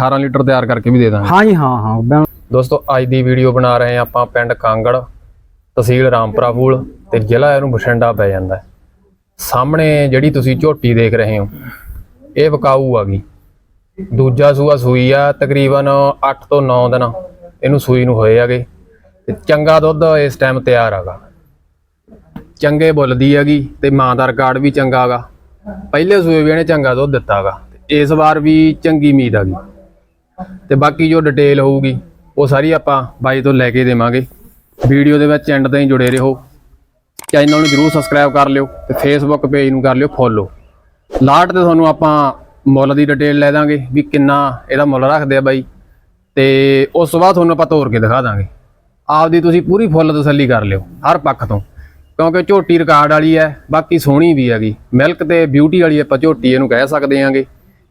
18 litre ਤਿਆਰ ਕਰਕੇ ਵੀ ਦੇ ਦਾਂਗੇ। ਹਾਂਜੀ ਹਾਂ ਹਾਂ ਦੋਸਤੋ ਅੱਜ ਦੀ ਵੀਡੀਓ ਬਣਾ ਰਹੇ ਹਾਂ ਆਪਾਂ ਪਿੰਡ ਕਾਂਗੜ ਤਹਿਸੀਲ ਰਾਮਪੁਰਾ ਫੂਲ ਤੇ ਜ਼ਿਲ੍ਹਾ ਇਹਨੂੰ ਬਠਿੰਡਾ ਪੈ ਜਾਂਦਾ ਹੈ। ਸਾਹਮਣੇ ਜਿਹੜੀ ਤੁਸੀਂ ਝੋਟੀ ਦੇਖ ਰਹੇ ਹੋ ਇਹ ਵਿਕਾਊ ਆ ਗਈ। ਦੂਜਾ ਸੂਆ ਸੂਈ ਆ ਤਕਰੀਬਨ 8 ਤੋਂ 9 ਦਿਨ ਇਹਨੂੰ ਸੂਈ ਨੂੰ ਹੋਏ ਆਗੇ ਤੇ ਚੰਗਾ ਦੁੱਧ ਇਸ ਟਾਈਮ ਤਿਆਰ ਆਗਾ ਚੰਗੇ ਬੁੱਲਦੀ ਹੈਗੀ ਤੇ ਮਾਂ ਦਾ ਰਿਕਾਰਡ ਵੀ ਚੰਗਾ ਹੈਗਾ। ਪਹਿਲੇ ਸੂਏ ਵੀ ਇਹਨੇ ਚੰਗਾ ਦੁੱਧ ਦਿੱਤਾਗਾ ਇਸ ਵਾਰ ਵੀ ਚੰਗੀ ਉਮੀਦ ਆ ਗਈ ਤੇ ਬਾਕੀ ਜੋ ਡਿਟੇਲ ਹੋਊਗੀ, ਉਹ ਸਾਰੀ ਆਪਾਂ ਬਾਈ ਤੋਂ ਲੈ ਕੇ ਦੇਵਾਂਗੇ। ਵੀਡੀਓ ਦੇ ਵਿੱਚ ਐਂਡ ਤਾਈਂ ਜੁੜੇ ਰਹੋ। ਚੈਨਲ ਨੂੰ ਜਰੂਰ ਸਬਸਕ੍ਰਾਈਬ ਕਰ ਲਿਓ ਤੇ ਫੇਸਬੁੱਕ ਪੇਜ ਨੂੰ ਕਰ ਲਿਓ ਫੋਲੋ ਲਾਟ ਤੇ ਤੁਹਾਨੂੰ ਆਪਾਂ ਮੁੱਲ ਦੀ ਡਿਟੇਲ ਲੈ ਦਾਂਗੇ ਵੀ ਕਿੰਨਾ ਇਹਦਾ ਮੁੱਲ ਰੱਖਦੇ ਆ ਬਾਈ। ਤੇ ਉਸ ਤੋਂ ਬਾਅਦ ਤੁਹਾਨੂੰ ਆਪਾਂ ਤੋਰ ਕੇ ਦਿਖਾ ਦਾਂਗੇ। ਆਪਦੀ ਤੁਸੀਂ ਪੂਰੀ ਫੁੱਲ ਤਸੱਲੀ ਕਰ ਲਿਓ, ਹਰ ਪੱਖ ਤੋਂ। ਕਿਉਂਕਿ ਝੋਟੀ ਰਿਕਾਰਡ ਵਾਲੀ ਹੈ, ਬਾਕੀ ਸੋਹਣੀ ਵੀ ਹੈਗੀ। ਮਿਲਕ ਤੇ ਬਿਊਟੀ ਵਾਲੀ ਆਪਾਂ ਝੋਟੀ ਇਹਨੂੰ ਕਹਿ ਸਕਦੇ ਆਂਗੇ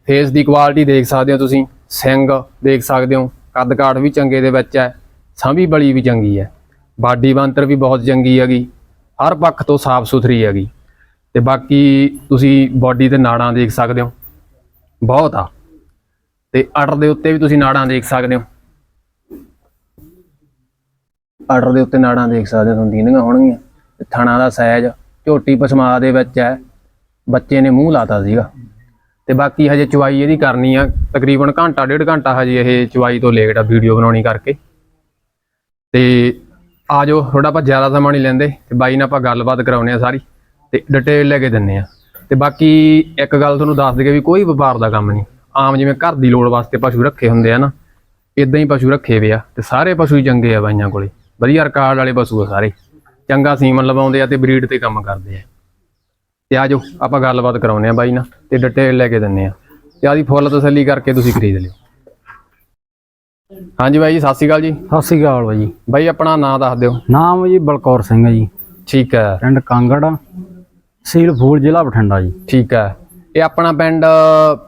ਫੇਸ ਦੀ ਕੁਆਲਿਟੀ ਦੇਖ ਸਕਦੇ ਹੋ ਤੁਸੀਂ। ਸਿੰਗ ਦੇਖ ਸਕਦੇ ਹੋ ਕੱਦ ਕਾਠ ਵੀ ਚੰਗੇ ਦੇ ਵਿੱਚ ਹੈ, ਸਾਂਭੀ ਬਲੀ ਵੀ ਚੰਗੀ ਹੈ, ਬਾਡੀ ਬੰਤਰ ਵੀ ਬਹੁਤ ਚੰਗੀ ਹੈਗੀ, ਹਰ ਪੱਖ ਤੋਂ ਸਾਫ਼ ਸੁਥਰੀ ਹੈਗੀ। ਤੇ ਬਾਕੀ ਤੁਸੀਂ ਬਾਡੀ ਤੇ ਨਾੜਾਂ ਦੇਖ ਸਕਦੇ ਹੋ, ਬਹੁਤ ਆ। ਤੇ ਅਟਰ ਦੇ ਉੱਤੇ ਵੀ ਤੁਸੀਂ ਨਾੜਾਂ ਦੇਖ ਸਕਦੇ ਹੋ। ਅਟਰ ਦੇ ਉੱਤੇ ਨਾੜਾਂ ਦੇਖ ਸਕਦੇ ਹੋ, ਤੁਹਾਨੂੰ ਦੀਨੀਆਂ ਹੋਣਗੀਆਂ। ਥਣਾ ਦਾ ਸਾਈਜ਼ ਝੋਟੀ ਪਸਮਾ ਦੇ ਵਿੱਚ ਹੈ, ਬੱਚੇ ਨੇ ਮੂੰਹ ਲਾਤਾ ਸੀਗਾ। ਤੇ ਬਾਕੀ ਹਜੇ ਚਵਾਈ ਇਹਦੀ ਕਰਨੀ ਆ, ਤਕਰੀਬਨ ਘੰਟਾ, ਡੇਢ ਘੰਟਾ ਹਜੇ ਇਹ ਚਵਾਈ ਤੋਂ ਲੇਟ ਆ ਵੀਡੀਓ ਬਣਾਉਣੀ ਕਰਕੇ। ਤੇ ਆ ਜਾਓ ਥੋੜਾ ਆਪਾਂ ਜ਼ਿਆਦਾ ਸਮਾਂ ਨਹੀਂ ਲੈਂਦੇ, ਤੇ ਬਾਈ ਨਾਲ ਆਪਾਂ ਗੱਲਬਾਤ ਕਰਾਉਨੇ ਆ ਸਾਰੀ, ਤੇ ਡਿਟੇਲ ਲੈ ਕੇ ਦਿੰਨੇ ਆ। ਤੇ ਬਾਕੀ ਇੱਕ ਗੱਲ ਤੁਹਾਨੂੰ ਦੱਸ ਦਈਏ ਵੀ ਕੋਈ ਵਪਾਰ ਦਾ ਕੰਮ ਨਹੀਂ। ਆਮ ਜਿਵੇਂ ਘਰ ਦੀ ਲੋੜ ਵਾਸਤੇ ਪਸ਼ੂ ਰੱਖੇ ਹੁੰਦੇ ਆ ਨਾ ਇਦਾਂ ਹੀ ਪਸ਼ੂ ਰੱਖੇ ਵੇ ਆ, ਤੇ ਸਾਰੇ ਪਸ਼ੂ ਹੀ ਚੰਗੇ ਆ ਬਾਈਆਂ ਕੋਲੇ। ਵਧੀਆ ਰਿਕਾਰਡ ਵਾਲੇ ਪਸ਼ੂ ਆ ਸਾਰੇ। ਚੰਗਾ ਸੀਮਨ ਲਵਾਉਂਦੇ ਆ ਤੇ ਬਰੀਡ ਤੇ ਕੰਮ ਕਰਦੇ ਆ। ਤੇ ਆ ਜਾਓ ਆਪਾਂ ਗੱਲਬਾਤ ਕਰਾਉਨੇ ਆ ਬਾਈ ਨਾਲ ਤੇ ਡਿਟੇਲ ਲੈ ਕੇ ਦਿੰਨੇ ਆ ਤੇ ਆਦੀ ਫੁੱਲ ਤਸੱਲੀ ਕਰਕੇ ਤੁਸੀਂ ਖਰੀਦ ਲਿਓ। ਹਾਂਜੀ ਬਾਈ ਜੀ ਸਤਿ ਸ਼੍ਰੀ ਅਕਾਲ ਜੀ। ਸਤਿ ਸ੍ਰੀ ਅਕਾਲ ਬਾਈ ਜੀ। ਬਾਈ ਆਪਣਾ ਨਾਮ ਦੱਸ ਦਿਓ। ਨਾਮ ਜੀ ਬਲਕੌਰ ਸਿੰਘ ਹੈ ਜੀ। ਠੀਕ ਹੈ। ਪਿੰਡ ਕਾਂਗੜ ਸੀਲ ਫੂਲ ਜ਼ਿਲ੍ਹਾ ਬਠਿੰਡਾ ਜੀ। ਠੀਕ ਹੈ। ਇਹ ਆਪਣਾ ਪਿੰਡ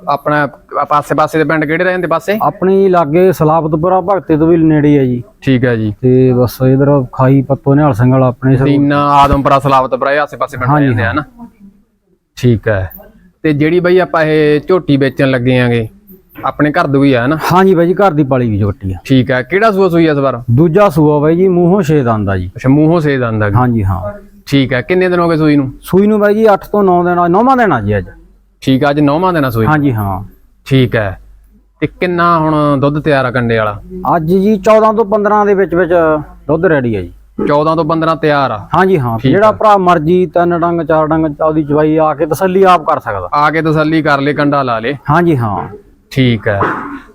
ਆਪਣਾ ਪਾਸੇ ਪਾਸੇ ਦੇ ਪਿੰਡ ਕਿਹੜੇ ਰਹਿੰਦੇ? ਪਾਸੇ? ਆਪਣੀ ਲਾਗੇ ਸਲਾਬਤਪੁਰਾ ਭਗਤੇ ਤੋਂ ਵੀ ਨੇੜੇ ਹੈ ਜੀ। ਠੀਕ ਹੈ ਜੀ। ਤੇ ਬਸ ਇਧਰ ਖਾਈ ਪੱਤੋ ਨਿਹਾਲ ਸਿੰਘ ਵਾਲਾ ਆਪਣੇ ਸਰ ਦੀਨਾ ਆਦਮਪੁਰਾ ਸਲਾਵਤ ਪਰਾ ਆਸੇ ਪਾਸੇ ਪਿੰਡ ਰਹਿੰਦੇ ਆ ਨਾ? ਠੀਕ ਹੈ। ਤੇ ਜਿਹੜੀ ਬਾਈ ਆਪਾਂ ਇਹ ਝੋਟੀ ਵੇਚਣ ਲੱਗੇ ਆਂਗੇ ਆਪਣੇ ਘਰ ਦੀ ਹੀ ਆ ਨਾ ਹਾਂਜੀ ਬਾਈ ਜੀ ਘਰ ਦੀ ਪਾਲੀ ਵੀ ਝੋਟੀ ਆ। ਠੀਕ ਹੈ। ਕਿਹੜਾ ਸੂਆ ਸੂਈ ਇਸ ਵਾਰ? ਦੂਜਾ ਸੂਆ ਬਾਈ ਜੀ ਮੂੰਹੋਂ ਛੇ ਦੰਦ ਆ ਜੀ। ਅੱਛਾ ਮੂੰਹੋਂ ਆਂਦਾ ਗਾ। ਹਾਂਜੀ ਹਾਂ। ਠੀਕ ਹੈ। ਕਿੰਨੇ ਦਿਨ ਹੋ ਗਏ ਸੂਈ ਨੂੰ? ਸੂਈ ਨੂੰ ਬਾਈ ਜੀ 8 ਤੋਂ 9 ਦਿਨ ਨੌਵਾਂ ਦਿਨ ਆ ਜੀ ਅੱਜ। ਠੀਕ ਆ ਅੱਜ ਨੌਵਾਂ ਦਿਨ ਆ ਸੂਈ। ਹਾਂਜੀ ਹਾਂ। ਠੀਕ ਹੈ। ਤੇ ਕਿੰਨਾ ਹੁਣ ਦੁੱਧ ਤਿਆਰ ਆ ਕੰਡੇ ਵਾਲਾ? ਅੱਜ ਜੀ 14 ਤੋਂ 15 ਦੇ ਵਿੱਚ ਵਿੱਚ ਦੁੱਧ ਰੈਡੀ ਹੈ ਜੀ। 14 ਤੋਂ 15 ਤਿਆਰ ਆ। ਹਾਂਜੀ ਹਾਂ ਜਿਹੜਾ। ਭਰਾ ਮਰਜ਼ੀ ਤਿੰਨ ਡੰਗ ਚਾਰ ਡੰਗ ਆਪਦੀ ਚਵਾਈ ਆ ਕੇ ਤਸੱਲੀ ਆਪ ਕਰ ਸਕਦਾ। ਆ ਕੇ ਤਸੱਲੀ ਕਰ ਲੈ ਕੰਡਾ ਲਾ ਲੇ। ਹਾਂਜੀ ਹਾਂ। ਠੀਕ ਹੈ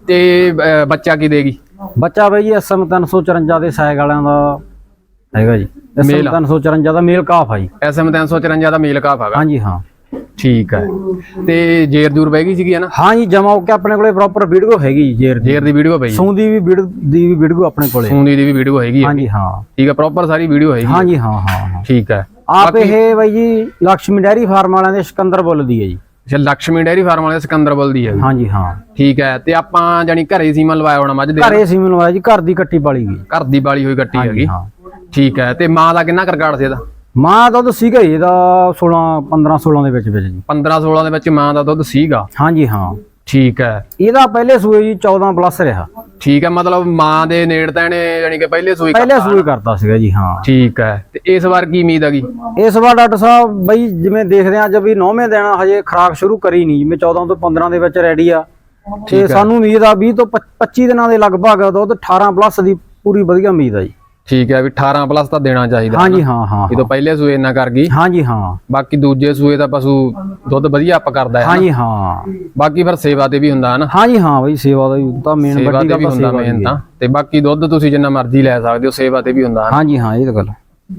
ਤੇ ਬੱਚਾ ਕੀ ਦੇਗੀ? ਬੱਚਾ ਬਾਈ ਜੀ ਐਸਐਮ 354 ਦੇ ਸਾਈਗ ਵਾਲਿਆਂ ਦਾ ਹੈਗਾ ਜੀ। ਐਸਐਮ ਮੇਲ ਆ। 354 ਦਾ ਮੇਲ ਕਾਫ ਆ ਜੀ। ਐਸਐਮ 354 ਦਾ ਮੇਲ ਕਾਫ ਹੈਗਾ। ਹਾਂਜੀ ਹਾਂ। ਠੀਕ ਹੈ। ਤੇ ਜੇਰ ਜੂਰ ਬਹਿ ਗਈ ਸੀਗੀ ਹਨਾ ਹਾਂ ਜੀ ਜਮਾ ਹੋ ਕੇ ਆਪਣੇ ਕੋਲੇ ਪ੍ਰੋਪਰ ਵੀਡੀਓ ਹੈਗੀ ਜੀ ਜੇਰ ਦੀ। ਜੇਰ ਦੀ ਵੀਡੀਓ ਪਈ ਸੂੰ ਦੀ ਵੀ ਵੀਡੀਓ ਦੀ ਵੀ ਵੀਡੀਓ ਆਪਣੇ ਕੋਲੇ। ਸੂੰਦੀ ਦੀ ਵੀ ਵੀਡੀਓ ਹੈਗੀ ਹਾਂ। ਜੀ ਹਾਂ। ਠੀਕ ਹੈ ਪ੍ਰੋਪਰ ਸਾਰੀ ਵੀਡੀਓ ਹੈਗੀ ਹਾਂ ਜੀ ਹਾਂ ਹਾਂ ਠੀਕ ਹੈ। ਆਪ ਇਹ ਬਾਈ ਜੀ ਲక్ష్ਮੀ ਡੈਰੀ ਫਾਰਮ ਵਾਲਿਆਂ ਦੇ ਸਿਕੰਦਰ ਬੋਲਦੀ ਹੈ ਜੀ। ਅੱਛਾ ਲక్ష్ਮੀ ਡੈਰੀ ਫਾਰਮ ਵਾਲੇ ਸਿਕੰਦਰਬਲ ਦੀ ਹੈ ਹਾਂ ਜੀ ਹਾਂ। ਠੀਕ ਹੈ ਤੇ ਆਪਾਂ ਜਾਨੀ ਘਰੇ ਸੀਮਾ ਲਵਾਇਆ ਹੋਣਾ ਮੱਝ ਦੇ। ਘਰੇ ਸੀ ਮੈਨੂੰ ਜੀ ਘਰ ਦੀ ਕੱਟੀ ਪਾਲੀ ਗਈ। ਘਰ ਦੀ ਬਾਲੀ ਹੋਈ ਕੱਟੀ ਹੈਗੀ। ਠੀਕ ਹੈ ਤੇ ਮਾਂ ਦਾ ਕਿੰਨਾ ਕਰਗਾੜ ਸੀ ਇਹਦਾ? ਮਾਂ ਦੁੱਧ ਸੀਗਾ ਜੀ ਇਹਦਾ 16 15 16 ਦੇ ਵਿੱਚ ਵਿੱਚ ਜੀ। 15 16 ਦੇ ਵਿੱਚ ਮਾਂ ਦਾ ਦੁੱਧ ਸੀਗਾ? ਹਾਂਜੀ ਹਾਂ। ਠੀਕ ਹੈ। ਇਹਦਾ ਪਹਿਲੇ ਸੂਏ ਜੀ 14 ਪਲੱਸ ਰਿਹਾ। ਠੀਕ ਹੈ ਮਤਲਬ ਮਾਂ ਦੇ ਨੇੜ ਤਾਂ ਇਹਨੇ ਜਾਨੀ ਕਿ ਪਹਿਲੇ ਸੂਈ ਪਹਿਲੇ ਸੂਏ ਕਰਦਾ ਸੀਗਾ ਜੀ ਹਾਂ। ਠੀਕ ਹੈ ਤੇ ਇਸ ਵਾਰ ਕੀ ਉਮੀਦ ਹੈਗੀ? ਇਸ ਵਾਰ ਡਾਕਟਰ ਸਾਹਿਬ ਬਈ ਜਿਵੇਂ ਦੇਖਦੇ ਆ ਅੱਜ ਵੀ 9ਵੇਂ ਦਿਨ ਹਜੇ ਖਰਾਕ ਸ਼ੁਰੂ ਕਰੀ ਨਹੀਂ। ਜਿਵੇਂ 14 ਤੋਂ 15 ਦੇ ਵਿੱਚ ਰੈਡੀ ਆ। ਤੇ ਸਾਨੂੰ ਉਮੀਦ ਆ 20 ਤੋਂ 25 ਦਿਨਾਂ ਦੇ ਲਗਭਗ ਦੁੱਧ 18 ਪਲੱਸ ਦੀ ਪੂਰੀ ਵਧੀਆ ਉਮੀਦ ਆ ਜੀ। ਠੀਕ ਹੈ ਵੀ 18 ਪਲੱਸ ਤਾਂ ਦੇਣਾ ਚਾਹੀਦਾ ਹਾਂਜੀ ਹਾਂ ਹਾਂ ਇਹ ਤੋਂ ਪਹਿਲੇ ਸੂਏ ਇੰਨਾ ਕਰ ਗਈ। ਹਾਂਜੀ ਹਾਂ। ਬਾਕੀ ਦੂਜੇ ਸੂਏ ਦਾ ਪਸ਼ੂ ਦੁੱਧ ਵਧੀਆ ਅਪ ਕਰਦਾ ਹੈ ਹਾਂਜੀ ਹਾਂ। ਬਾਕੀ ਫਿਰ ਸੇਵਾ ਤੇ ਵੀ ਹੁੰਦਾ ਹੈ ਨਾ। ਹਾਂਜੀ ਹਾਂ ਬਈ ਸੇਵਾ ਦਾ ਵੀ ਤਾਂ ਮੇਨ ਵੱਡੀ ਗੱਲ ਹੁੰਦਾ ਮੇਨ। ਤਾਂ। ਤੇ ਬਾਕੀ ਦੁੱਧ ਤੁਸੀਂ ਜਿੰਨਾ ਮਰਜ਼ੀ ਲੈ ਸਕਦੇ ਹੋ ਸੇਵਾ ਤੇ ਵੀ ਹੁੰਦਾ ਹੈ। ਹਾਂਜੀ ਹਾਂ ਇਹ ਤਾਂ ਗੱਲ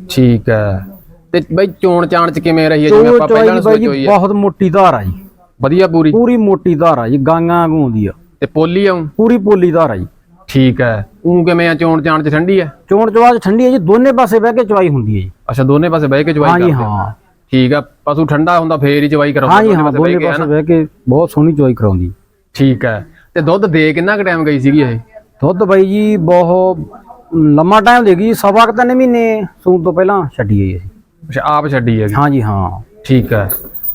ਠੀਕ ਹੈ। ਤੇ ਬਈ ਚੋਣ ਚਾਣ ਚ ਕਿਵੇਂ ਰਹੀ ਹੈ ਜਿਵੇਂ ਆਪਾਂ ਪਹਿਲਾਂ ਸੋਚ ਹੋਈ ਹੈ। ਬਹੁਤ ਮੋਟੀ ਧਾਰ ਆ ਜੀ। ਵਧੀਆ ਪੂਰੀ? ਪੂਰੀ ਮੋਟੀ ਧਾਰ ਆ ਜੀ ਗਾਂਗਾ ਗੂੰਦੀ ਆ। ਤੇ ਪੋਲੀ ਆਉਂ? ਪੂਰੀ ਪੋਲੀ ਧਾਰ ਆ ਜੀ। ਠੀਕ ਹੈ। ਉਹ ਕਿਵੇਂ ਆ ਚੋਣ ਚਾਣ ਚ ਠੰਡੀ ਹੈ? ਚੋਣ ਚਵਾਜ ਠੰਡੀ ਹੈ ਜੀ ਦੋਨੇ ਪਾਸੇ ਬਹਿ ਕੇ ਚਵਾਈ ਹੁੰਦੀ ਹੈ ਜੀ। ਅੱਛਾ ਦੋਨੇ ਪਾਸੇ ਬਹਿ ਕੇ ਚਵਾਈ ਕਰਦੇ ਹਾਂ? ਠੀਕ ਆ ਪਸ਼ੂ ਠੰਡਾ ਹੁੰਦਾ ਫੇਰ ਹੀ ਚਵਾਈ ਕਰਾਉਂਦਾ ਹਾਂ ਬਹਿ ਦੋਨੇ ਪਾਸੇ? ਬਹਿ ਕੇ ਬਹੁਤ ਸੋਹਣੀ ਚਵਾਈ ਕਰਾਉਂਦੀ ਠੀਕ ਹੈ ਤੇ ਦੁੱਧ ਦੇ ਕਿੰਨਾ ਕੁ ਟਾਈਮ ਗਈ ਸੀਗੀ ਇਹ? ਦੁੱਧ ਬਾਈ ਜੀ ਬਹੁਤ ਲੰਮਾ ਟਾਈਮ ਦੇ ਗਈ ਸਵਾ ਕੁ ਤਿੰਨ ਮਹੀਨੇ ਸੂਣ ਤੋਂ ਪਹਿਲਾਂ ਛੱਡੀ ਹੈ ਜੀ ਅੱਛਾ ਆਪ ਛੱਡੀ ਹੈਗੀ? ਹਾਂਜੀ ਹਾਂ। ਠੀਕ ਹੈ।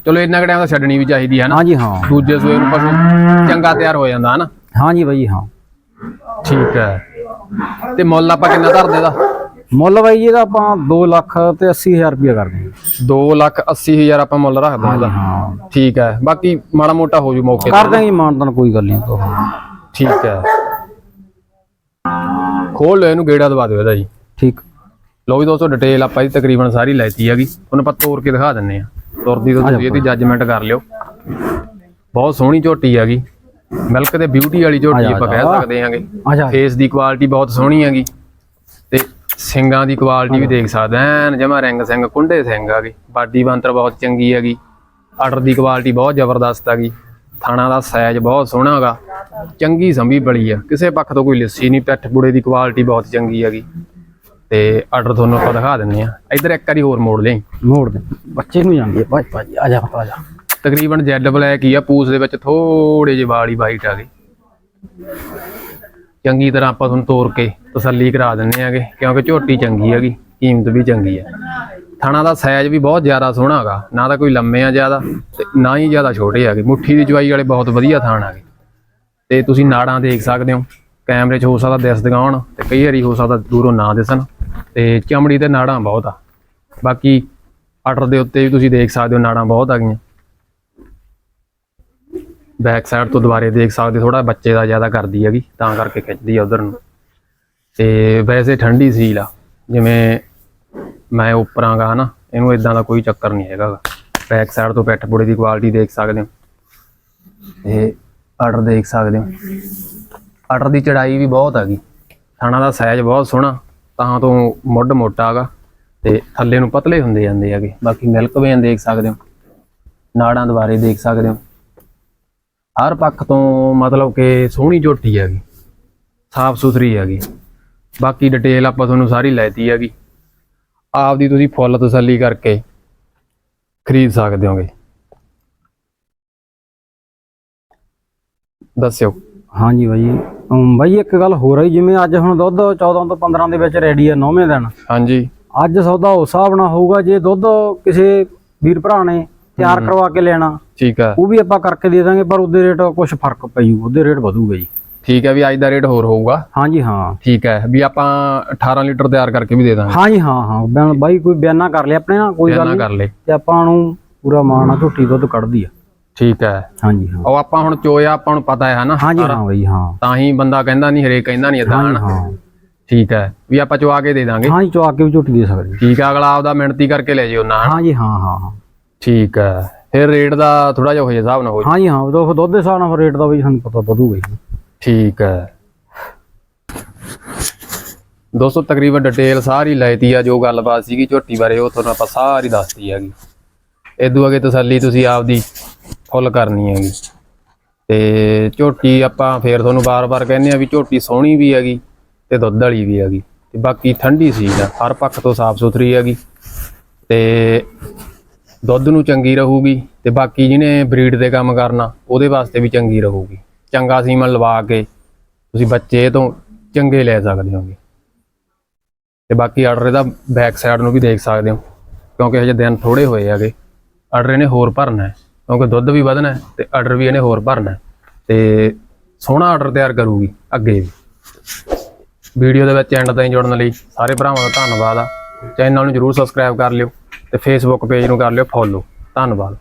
ਚਲੋ ਇੰਨਾ ਕੁ ਟਾਈਮ ਤਾਂ ਛੱਡਣੀ ਵੀ ਚਾਹੀਦੀ ਹੈ ਨਾ। ਹਾਂਜੀ ਹਾਂ। ਦੂਜੇ ਸੂਏ ਨੂੰ ਪਸ਼ੂ ਚੰਗਾ ਤਿਆਰ ਹੋ ਜਾਂਦਾ ਹੈ ਨਾ? ਹਾਂਜੀ ਬਾਈ ਹਾਂ। ਠੀਕ ਹੈ। ਤੇ ਮੁੱਲ ਆਪਾਂ ਕਿੰਨਾ ਧਰਦੇ ਦਾ? ਮੁੱਲ ਬਾਈ ਜੀ ਇਹਦਾ ਆਪਾਂ 2 ਲੱਖ ਤੇ 80000 ਰੁਪਏ ਕਰਦੇ ਹਾਂ। 2 ਲੱਖ 80 ਹਜ਼ਾਰ ਆਪਾਂ ਮੁੱਲ ਰੱਖਦੇ ਹਾਂ ਹਾਂ। ਠੀਕ ਹੈ। ਬਾਕੀ ਮਾੜਾ ਮੋਟਾ ਹੋ ਜੂ ਮੌਕੇ ਕਰ ਦਾਂਗੇ ਮਾਨਤਨ ਕੋਈ ਗੱਲ ਨਹੀਂ ਠੀਕ ਹੈ। ਖੋਲ ਲਓ ਇਹਨੂੰ ਗੇੜਾ ਦਵਾ ਦਿਓ ਇਹਦਾ ਜੀ। ਠੀਕ। ਲੋ ਵੀ ਦੋਸਤੋ ਡਿਟੇਲ ਆਪਾਂ ਇਹਦੀ ਤਕਰੀਬਨ ਸਾਰੀ ਲੈਤੀ ਹੈਗੀ। ਤੁਹਾਨੂੰ ਆਪਾਂ ਤੋੜ ਕੇ ਦਿਖਾ ਦਿੰਨੇ ਆ ਤੁਰਦੀ ਤੋਂ ਤੁਸੀਂ ਇਹਦੀ ਜੱਜਮੈਂਟ ਕਰ ਲਿਓ। ਬਹੁਤ ਸੋਹਣੀ ਝੋਟੀ ਹੈਗੀ। ਮਿਲਕ ਤੇ ਬਿਊਟੀ ਵਾਲੀ ਝੋਟੀ ਆ ਆਪਾਂ ਕਹਿ। ਸਕਦੇ ਹਾਂਗੇ। ਫੇਸ ਦੀ ਕੁਆਲਿਟੀ ਬਹੁਤ ਸੋਹਣੀ ਹੈਗੀ। ਤੇ ਸਿੰਗਾਂ ਦੀ ਕੁਆਲਿਟੀ ਵੀ ਦੇਖ ਸਕਦੇ ਐਨ ਜਮਾ ਰਿੰਗ ਸਿੰਘ ਕੁੰਡੇ ਸਿੰਘ ਹੈਗੇ ਬਾਡੀ ਬੰਤਰ ਬਹੁਤ ਚੰਗੀ ਹੈਗੀ। ਆਰਡਰ ਦੀ ਕੁਆਲਿਟੀ ਬਹੁਤ ਜ਼ਬਰਦਸਤ ਹੈਗੀ। ਥਾਣਾ ਦਾ ਸਾਈਜ਼ ਬਹੁਤ ਸੋਹਣਾ ਹੈਗਾ। ਚੰਗੀ ਸੰਭੀ ਬੜੀ ਆ। ਕਿਸੇ ਪੱਖ ਤੋਂ ਕੋਈ ਲਿੱਸੀ ਨਹੀਂ ਪਿੱਠ ਬੁੜੇ ਦੀ ਕੁਆਲਿਟੀ ਬਹੁਤ ਚੰਗੀ ਹੈਗੀ। ਤੇ ਆਰਡਰ ਤੁਹਾਨੂੰ ਆਪਾਂ ਦਿਖਾ ਦਿੰਨੇ ਆ ਇੱਧਰ ਇੱਕ ਵਾਰੀ ਹੋਰ ਮੋੜ ਲਈ। ਮੋੜ ਦੇ। ਬੱਚੇ ਨੂੰ ਜਾਂਦੀ ਹੈ। ਭਾਈ ਭਾਈ ਆ ਜਾ ਆ ਜਾ। ਤਕਰੀਬਨ ਜੈਡ ਬਲੈਕ ਹੀ ਆ, ਪੂਸ ਦੇ ਵਿੱਚ ਥੋੜੇ ਜਿਹੇ ਵਾਲੀ ਵਾਈਟ ਆ ਗਏ। ਚੰਗੀ ਤਰ੍ਹਾਂ ਆਪਾਂ ਤੁਹਾਨੂੰ ਤੋੜ ਕੇ ਤਸੱਲੀ ਕਰਾ ਦਿੰਨੇ ਆਗੇ, ਕਿਉਂਕਿ ਝੋਟੀ ਚੰਗੀ ਹੈਗੀ, ਕੀਮਤ ਵੀ ਚੰਗੀ ਹੈ ਥਾਣਾ ਦਾ ਸਾਈਜ਼ ਵੀ ਬਹੁਤ ਜ਼ਿਆਦਾ ਸੋਹਣਾ ਹੈਗਾ, ਨਾ ਤਾਂ ਕੋਈ ਲੰਮੇ ਆ ਜ਼ਿਆਦਾ ਤੇ ਨਾ ਹੀ ਜ਼ਿਆਦਾ ਛੋਟੇ ਹੈਗੇ। ਮੁੱਠੀ ਦੀ ਜਵਾਈ ਵਾਲੇ ਬਹੁਤ ਵਧੀਆ ਥਾਣ ਹੈਗੇ। ਤੇ ਤੁਸੀਂ ਨਾੜਾਂ ਦੇਖ ਸਕਦੇ ਹੋ, ਕੈਮਰੇ 'ਚ ਹੋ ਸਕਦਾ ਦਿਸ ਦਿਖਾਉਣ ਤੇ ਕਈ ਵਾਰੀ ਹੋ ਸਕਦਾ ਦੂਰੋਂ ਨਾ ਦਿਸਣ ਤੇ ਚਮੜੀ ਤੇ ਨਾੜਾਂ ਬਹੁਤ ਆ। ਬਾਕੀ ਆਰਡਰ ਦੇ ਉੱਤੇ ਵੀ ਤੁਸੀਂ ਦੇਖ ਸਕਦੇ ਹੋ, ਨਾੜਾਂ ਬਹੁਤ ਆ ਗਈਆਂ। ਬੈਕ ਸਾਈਡ ਤੋਂ ਦੁਬਾਰੇ ਦੇਖ ਸਕਦੇ ਥੋੜਾ ਬੱਚੇ ਦਾ ਜ਼ਿਆਦਾ ਕਰਦੀ ਹੈਗੀ, ਤਾਂ ਕਰਕੇ ਖਿੱਚਦੀ ਆ ਉਧਰ ਨੂੰ। ਤੇ ਵੈਸੇ ਠੰਡੀ ਸੀਲ ਆ, ਜਿਵੇਂ ਮੈਂ ਉੱਪਰਾਂਗਾ ਹਨਾ, ਇਹਨੂੰ ਇਦਾਂ ਦਾ ਕੋਈ ਚੱਕਰ ਨਹੀਂ ਹੈਗਾ ਬੈਕ ਸਾਈਡ ਤੋਂ ਪੈਠ ਪੁੜੇ ਦੀ ਕੁਆਲਿਟੀ ਦੇਖ ਸਕਦੇ ਹੋ। ਤੇ ਆਰਡਰ ਦੇਖ ਸਕਦੇ ਹੋ। ਆਰਡਰ ਦੀ ਚੜਾਈ ਵੀ ਬਹੁਤ ਹੈਗੀ। ਥਾਣਾ ਦਾ ਸਾਈਜ਼ ਬਹੁਤ ਸੋਹਣਾ, ਤਾਂ ਤੋਂ ਮੁੱਢ ਮੋਟਾ ਹੈਗਾ ਤੇ ਥੱਲੇ ਨੂੰ ਪਤਲੇ ਹੁੰਦੇ ਜਾਂਦੇ ਹੈਗੇ। ਬਾਕੀ ਮਿਲਕ ਵੇਨ ਦੇਖ ਸਕਦੇ ਹੋ। ਨਾੜਾਂ ਦੁਬਾਰੇ ਦੇਖ ਸਕਦੇ ਹੋ। ਹਰ ਪੱਖ ਤੋਂ ਮਤਲਬ ਕਿ ਸੋਹਣੀ ਝੋਟੀ ਹੈਗੀ ਸਾਫ਼ ਸੁਥਰੀ ਹੈਗੀ। ਬਾਕੀ ਡਿਟੇਲ ਆਪਾਂ ਤੁਹਾਨੂੰ ਸਾਰੀ ਲੈਤੀ ਹੈਗੀ। ਆਪਦੀ ਤੁਸੀਂ ਫੁੱਲ ਤਸੱਲੀ ਕਰਕੇ ਖਰੀਦ ਸਕਦੇ ਹੋਗੇ। ਦੱਸਿਓ। ਹਾਂਜੀ ਬਾਈ ਬਾਈ ਇੱਕ ਗੱਲ ਹੋਰ ਹੈ ਜਿਵੇਂ ਅੱਜ ਹੁਣ ਦੁੱਧ 14 ਤੋਂ 15 ਦੇ ਵਿੱਚ ਰੈਡੀ ਹੈ ਨੌਵੇਂ ਦਿਨ। ਹਾਂਜੀ। ਅੱਜ ਸੌਦਾ ਉਸ ਹਿਸਾਬ ਨਾਲ ਹੋਊਗਾ ਜੇ ਦੁੱਧ ਕਿਸੇ ਵੀਰ ਭਰਾ ਨੇ ਤਿਆਰ ਕਰਵਾ ਕੇ ਲੈਣਾ ਠੀਕ ਹੈ ਉਹ ਵੀ ਆਪਾਂ ਕਰਕੇ ਦੇ ਦਾਂਗੇ ਪਰ ਉਹਦੇ ਰੇਟ ਕੁਝ ਫ਼ਰਕ ਪਈੂ ਉਹਦੇ ਰੇਟ ਵਧੂਗਾ ਜੀ। ਠੀਕ ਹੈ ਵੀ ਅੱਜ ਦਾ ਰੇਟ ਹੋਰ ਹੋਊਗਾ? ਹਾਂਜੀ ਹਾਂ। ਠੀਕ ਹੈ ਵੀ ਆਪਾਂ 18 ਲੀਟਰ ਤਿਆਰ ਕਰਕੇ ਵੀ ਦੇ ਦਾਂਗੇ। ਹਾਂਜੀ ਹਾਂ ਹਾਂ। ਬਿਆਨ ਬਾਈ ਕੋਈ ਬਿਆਨਾ ਕਰ ਲਿਆ ਆਪਣੇ ਨਾਲ ਕੋਈ ਗੱਲ ਨਾ ਨਹੀਂ। ਕਰ ਲੈ। ਤੇ ਆਪਾਂ ਨੂੰ ਪੂਰਾ ਮਾਣ ਆ ਝੋਟੀ ਦੁੱਧ ਕੱਢਦੀ ਆ। ਠੀਕ ਹੈ ਹਾਂਜੀ ਹਾਂ। ਉਹ ਆਪਾਂ ਹੁਣ ਚੋਇਆ ਆਪਾਂ ਨੂੰ ਪਤਾ ਹੈ ਹਨਾ? ਹਾਂਜੀ ਹਾਂ ਬਾਈ ਹਾਂ। ਤਾਂ ਹੀ ਬੰਦਾ ਕਹਿੰਦਾ ਨਹੀਂ ਹਰੇਕ ਕਹਿੰਦਾ ਨਹੀਂ ਇਦਾਂ ਹਾਂ। ਠੀਕ ਹੈ ਵੀ ਆਪਾਂ ਚਵਾ ਕੇ ਦੇ ਦਾਂਗੇ। ਹਾਂਜੀ ਚਵਾ ਕੇ ਵੀ ਝੋਟੀ ਦੇ ਸਕਦੇ। ਠੀਕ ਹੈ ਅਗਲਾ ਆਪਦਾ ਮਿਹਨਤੀ ਕਰਕੇ ਲੈ ਜਿਓ ਨਾ ਹਾਂਜੀ ਹਾਂ ਹਾਂ ਠੀਕ ਹੈ ਫਿਰ ਰੇਟ ਦਾ ਥੋੜਾ ਜਿਹਾ ਹੋ ਜੇ ਹਿਸਾਬ ਨਾਲ ਹੋ ਜੇ ਹਾਂਜੀ ਹਾਂ ਉਹ ਦੁੱਧ ਦੇ ਹਿਸਾਬ ਨਾਲ ਰੇਟ ਦਾ ਵੀ ਸਾਨੂੰ ਪਤਾ ਵਧੂਗਾ ਜੀ। ਠੀਕ ਹੈ। ਦੋਸਤੋ ਤਕਰੀਬਨ ਡਿਟੇਲ ਸਾਰੀ ਲੈਤੀ ਆ ਜੋ ਗੱਲਬਾਤ ਸੀਗੀ ਝੋਟੀ ਬਾਰੇ ਉਹ ਤੁਹਾਨੂੰ ਆਪਾਂ ਸਾਰੀ ਦੱਸਤੀ ਹੈਗੀ। ਇਦੋਂ ਅਗੇ ਤਸੱਲੀ ਤੁਸੀਂ ਆਪਦੀ ਫੁੱਲ ਕਰਨੀ ਹੈਗੀ। ਤੇ ਝੋਟੀ ਆਪਾਂ ਫੇਰ ਤੁਹਾਨੂੰ ਬਾਰ-ਬਾਰ ਕਹਿੰਦੇ ਆ ਵੀ ਝੋਟੀ ਸੋਹਣੀ ਵੀ ਹੈਗੀ ਤੇ ਦੁੱਧ ਵਾਲੀ ਵੀ ਹੈਗੀ। ਤੇ ਬਾਕੀ ਠੰਡੀ ਸੀ ਹਰ ਪੱਖ ਤੋਂ ਸਾਫ਼ ਸੁਥਰੀ ਹੈਗੀ। ਤੇ ਦੁੱਧ ਨੂੰ ਚੰਗੀ ਰਹੂਗੀ ਤੇ ਬਾਕੀ ਜਿਹਨੇ ਬਰੀਡ ਦੇ ਕੰਮ ਕਰਨਾ, ਉਹਦੇ ਵਾਸਤੇ ਵੀ ਚੰਗੀ ਰਹੂਗੀ। ਚੰਗਾ ਸੀਮਨ ਲਵਾ ਕੇ ਤੁਸੀਂ ਬੱਚੇ ਤੋਂ ਚੰਗੇ ਲੈ ਸਕਦੇ ਹੋਗੇ। ਤੇ ਬਾਕੀ ਆਰਡਰ ਇਹਦਾ ਬੈਕ ਸਾਈਡ ਨੂੰ ਵੀ ਦੇਖ ਸਕਦੇ ਹੋ, ਕਿਉਂਕਿ ਹਜੇ ਦਿਨ ਥੋੜੇ ਹੋਏ ਹੈਗੇ। ਆਰਡਰ ਇਹਨੇ ਹੋਰ ਭਰਨਾ ਹੈ, ਕਿਉਂਕਿ ਦੁੱਧ ਵੀ ਵਧਣਾ ਹੈ ਤੇ ਆਰਡਰ ਵੀ ਇਹਨੇ ਹੋਰ ਭਰਨਾ ਹੈ। ਤੇ ਸੋਹਣਾ ਆਰਡਰ ਤਿਆਰ ਕਰੂਗੀ ਅੱਗੇ ਵੀ। ਵੀਡੀਓ ਦੇ ਵਿੱਚ ਐਂਡ ਤਾਈਂ ਜੁੜਨ ਲਈ ਸਾਰੇ ਭਰਾਵਾਂ ਦਾ ਧੰਨਵਾਦ ਆ। ਚੈਨਲ ਨੂੰ ਜਰੂਰ ਸਬਸਕ੍ਰਾਈਬ ਕਰ ਲਿਓ। ਤੇ ਫੇਸਬੁੱਕ ਪੇਜ ਨੂੰ ਕਰ ਲਿਓ ਫੋਲੋ ਧੰਨਵਾਦ।